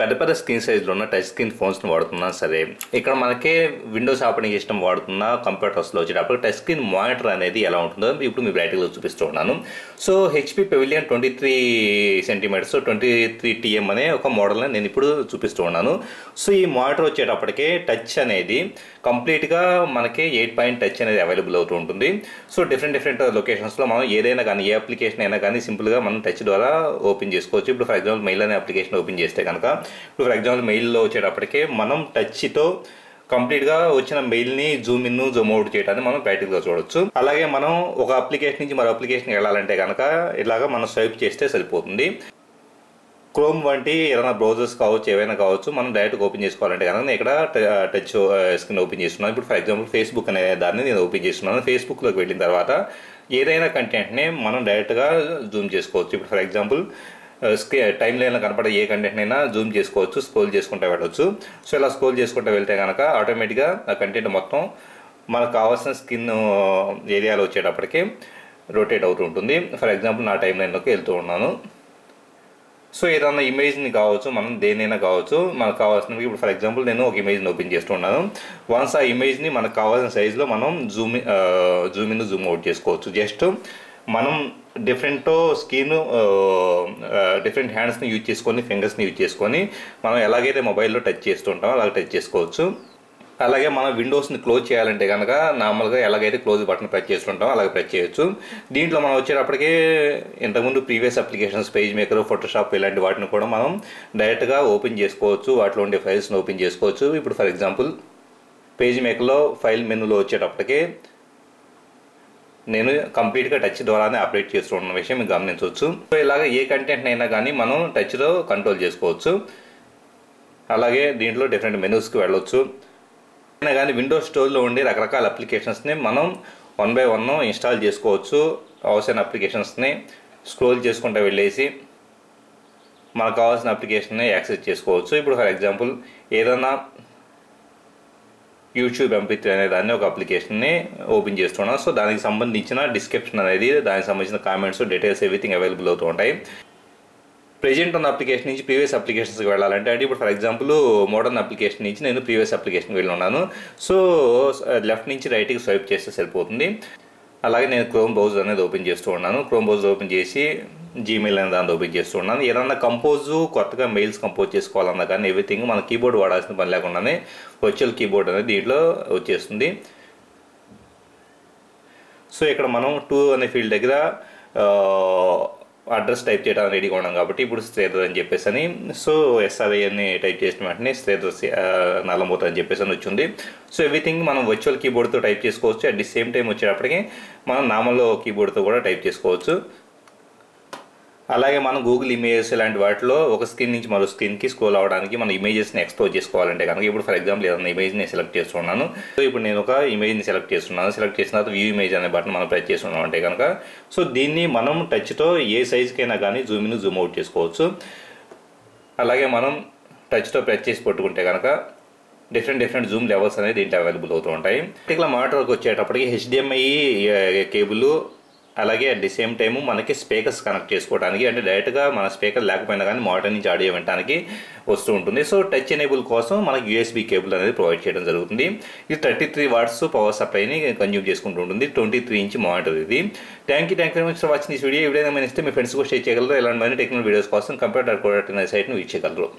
పెద్ద పెద్ద స్క్రీన్ సైజ్లో ఉన్న టచ్ స్క్రీన్ ఫోన్స్ని వాడుతున్నా సరే ఇక్కడ మనకి విండోస్ ఆపరేటింగ్ సిస్టమ్ వాడుతున్న కంప్యూటర్స్లో వచ్చేటప్పుడు టచ్ స్క్రీన్ మానిటర్ అనేది ఎలా ఉంటుందో ఇప్పుడు మీ బ్రైటింగ్లో చూపిస్తూ ఉన్నాను. So HP Pavilion twenty three centimetres twenty three TM అనే ఒక మోడల్ని నేను ఇప్పుడు చూపిస్తూ ఉన్నాను. సో ఈ మానిటర్ వచ్చేటప్పటికే టచ్ అనేది కంప్లీట్గా మనకి ఎయిట్ పాయింట్ టచ్ అనేది అవైలబుల్ అవుతూ ఉంటుంది. సో డిఫరెంట్ డిఫరెంట్ లొకేషన్స్లో మనం ఏదైనా కానీ ఏ అప్లికేషన్ అయినా కానీ సింపుల్గా మనం టచ్ ద్వారా ఓపెన్ చేసుకోవచ్చు. ఇప్పుడు ఫర్ ఎగ్జాంపుల్ మెయిల్ అనే అప్లికేషన్ ఓపెన్ చేస్తే కనుక ఇప్పుడు ఫర్ ఎగ్జాంపుల్ మెయిల్లో వచ్చేటప్పటికే మనం టచ్తో కంప్లీట్గా వచ్చిన మెయిల్ని జూమ్ ఇన్ జూమ్ అవుట్ చేయడానికి మనం ప్రాక్టికల్గా చూడొచ్చు. అలాగే మనం ఒక అప్లికేషన్ నుంచి మరో అప్లికేషన్కి వెళ్ళాలంటే కనుక ఇలాగా మనం స్వైప్ చేస్తే సరిపోతుంది. క్రోమ్ వంటి ఏదైనా బ్రౌజర్స్ కావచ్చు ఏవైనా కావచ్చు మనం డైరెక్ట్ ఓపెన్ చేసుకోవాలంటే కనుక నేను ఇక్కడ టచ్ స్క్రీన్ ఓపెన్ చేస్తున్నాను. ఇప్పుడు ఫర్ ఎగ్జాంపుల్ ఫేస్బుక్ అనే దాన్ని నేను ఓపెన్ చేస్తున్నాను. ఫేస్బుక్లోకి వెళ్ళిన తర్వాత ఏదైనా కంటెంట్ని మనం డైరెక్ట్గా జూమ్ చేసుకోవచ్చు. ఇప్పుడు ఫర్ ఎగ్జాంపుల్ స్క్రీ టైం లైన్లో కనపడే ఏ కంటెంట్ అయినా జూమ్ చేసుకోవచ్చు స్క్రోల్ చేసుకుంటూ వెళ్ళవచ్చు సో ఇలా స్క్రోల్ చేసుకుంటూ వెళ్తే కనుక ఆటోమేటిక్గా ఆ కంటెంట్ మొత్తం మనకు కావాల్సిన స్కిన్ ఏరియాలో వచ్చేటప్పటికి రొటేట్ అవుతూ ఉంటుంది. ఫర్ ఎగ్జాంపుల్ నా టైం లైన్లోకి వెళ్తూ ఉన్నాను. సో ఏదైనా ఇమేజ్ని కావచ్చు మనం దేనైనా కావచ్చు మనకు కావాల్సిన ఇప్పుడు ఫర్ ఎగ్జాంపుల్ నేను ఒక ఇమేజ్ని ఓపెన్ చేస్తున్నాను వన్స్ ఆ ఇమేజ్ని మనకు కావాల్సిన సైజులో మనం zoom zoom in zoom out చేసుకోవచ్చు. జస్ట్ మనం డిఫరెంట్ స్క్రీన్ డిఫరెంట్ హ్యాండ్స్ని యూజ్ చేసుకొని ఫింగర్స్ని యూజ్ చేసుకొని మనం ఎలాగైతే మొబైల్లో టచ్ చేస్తుంటామో అలాగ టచ్ చేసుకోవచ్చు. అలాగే మనం విండోస్ని క్లోజ్ చేయాలంటే కనుక నార్మల్గా ఎలాగైతే క్లోజ్ బటన్ ప్రెస్ చేస్తుంటామో అలాగే ప్రెస్ చేయొచ్చు. దీంట్లో మనం వచ్చేటప్పటికి ఇంతకుముందు previous applications page maker Photoshop ఇలాంటి వాటిని కూడా మనం డైరెక్ట్గా ఓపెన్ చేసుకోవచ్చు. వాటిలో ఉండే ఫైల్స్ని ఓపెన్ చేసుకోవచ్చు. ఇప్పుడు ఫర్ ఎగ్జాంపుల్ పేజ్ మేకర్లో ఫైల్ మెనూలో వచ్చేటప్పటికి నేను కంప్లీట్గా టచ్ ద్వారానే అప్డేట్ చేస్తున్న విషయం మీరు గమనించవచ్చు. సో ఇలాగ ఏ కంటెంట్ అయినా కానీ మనం టచ్లో కంట్రోల్ చేసుకోవచ్చు. అలాగే దీంట్లో డిఫరెంట్ మెనూస్కి వెళ్ళొచ్చు. అయినా కానీ విండోస్ స్టోర్లో ఉండే రకరకాల అప్లికేషన్స్ని మనం వన్ బై వన్ ఇన్స్టాల్ చేసుకోవచ్చు. అవసరమైన అప్లికేషన్స్ని స్క్రోల్ చేసుకుంటూ వెళ్ళేసి మనకు కావాల్సిన అప్లికేషన్ని యాక్సెస్ చేసుకోవచ్చు. ఇప్పుడు ఫర్ ఎగ్జాంపుల్ ఏదైనా యూట్యూబ్ ఎంపీ అనే దాన్ని ఒక అప్లికేషన్ని ఓపెన్ చేస్తున్నాం సో దానికి సంబంధించిన డిస్క్రిప్షన్ అనేది దానికి సంబంధించిన కామెంట్స్ డీటెయిల్స్ ఎవ్రీథింగ్ అవైలబుల్ అవుతూ ఉంటాయి. ప్రెజెంట్ ఉన్న అప్లికేషన్ నుంచి ప్రీవియస్ అప్లికేషన్స్కి వెళ్ళాలంటే అంటే ఇప్పుడు ఫర్ ఎగ్జాంపుల్ మోడర్న్ అప్లికేషన్ నుంచి నేను ప్రీవియస్ అప్లికేషన్కి వెళ్ళి ఉన్నాను. సో లెఫ్ట్ నుంచి రైట్కి స్వైప్ చేస్తే సరిపోతుంది. అలాగే నేను క్రోమ్ బ్రౌజర్ అనేది ఓపెన్ చేస్తూ ఉన్నాను. క్రోమ్ బ్రౌజర్ ఓపెన్ చేసి జీమెయిల్ అనే దాన్ని ఓపెన్ చేస్తూ ఉన్నాను. ఏదన్నా కంపోజ్ కొత్తగా మెయిల్స్ కంపోజ్ చేసుకోవాలన్నా కానీ ఎవ్రీథింగ్ మన కీబోర్డ్ వాడాల్సిన పని లేకుండానే వర్చువల్ కీబోర్డ్ అనేది దీంట్లో వచ్చేస్తుంది. సో ఇక్కడ మనం టూ అనే ఫీల్డ్ దగ్గర అడ్రస్ టైప్ చేయడానికి రెడీగా ఉన్నాం కాబట్టి ఇప్పుడు శ్రీధర్ అని చెప్పేసి అని సో ఎస్ఆర్ఐ అని టైప్ చేసిన వెంటనే శ్రీధర్ నల్లమూత అని చెప్పేసి అని వచ్చింది. సో ఎవ్రీథింగ్ మనం వర్చువల్ కీబోర్డ్తో టైప్ చేసుకోవచ్చు. అట్ ది సేమ్ టైం వచ్చేటప్పటికి మనం నామల్లో కీబోర్డ్తో కూడా టైప్ చేసుకోవచ్చు. అలాగే మనం గూగుల్ ఇమేజెస్ ఇలాంటి వాటిలో ఒక స్క్రీన్ నుంచి మరో స్క్రీన్కి స్క్రోల్ అవడానికి మన ఇమేజెస్ని ఎక్స్పోజ్ చేసుకోవాలంటే కనుక ఇప్పుడు ఫర్ ఎగ్జాంపుల్ ఏదైనా ఇమేజ్ని సెలెక్ట్ చేస్తున్నాను. సో ఇప్పుడు నేను ఒక ఇమేజ్ని సెలెక్ట్ చేస్తున్నాను. సెలెక్ట్ చేసిన తర్వాత వ్యూ ఇమేజ్ అనే బటన్ మనం ప్రెస్ చేస్తున్నాం అంటే కనుక. సో దీన్ని మనం టచ్తో ఏ సైజ్కైనా కానీ జూమ్ ఇన్ జూమ్ అవుట్ చేసుకోవచ్చు. అలాగే మనం టచ్తో ప్రెస్ చేసి పట్టుకుంటే కనుక డిఫరెంట్ డిఫరెంట్ జూమ్ లెవెల్స్ అనేది దీంట్లో అవైలబుల్ అవుతూ ఉంటాయి. ఇట్లా మాటర్కి వచ్చేటప్పటికి హెచ్డిఎంఐ కేబుల్ అలాగే అట్ ది సేమ్ టైము మనకి స్పీకర్స్ కనెక్ట్ చేసుకోవడానికి అంటే డైరెక్ట్గా మన స్పీకర్ లేకపోయినా కానీ మోటార్ నుంచి ఆడియో వినడానికి వస్తూ ఉంటుంది. సో టచ్ ఎనేబుల్ కోసం మనకి యూఎస్బీ కేబుల్ అనేది ప్రొవైడ్ చేయడం జరుగుతుంది. ఇది థర్టీ త్రీ వాట్స్ పవర్ సప్లైని కన్జ్యూమ్ చేసుకుంటూ ఉంటుంది. ట్వంటీ త్రీ ఇంచ్ మానిటర్ ఇది thank you thank you very much for watching this video ఎవరైనా ఇస్తే మీ ఫ్రెండ్స్ కూడా షేర్ చేయగలరు. ఇలాంటి మనీ వీడియోస్ కోసం కంప్యూటర్ కోడట్ అనే సైట్ని వీచ్ చేయగలరు.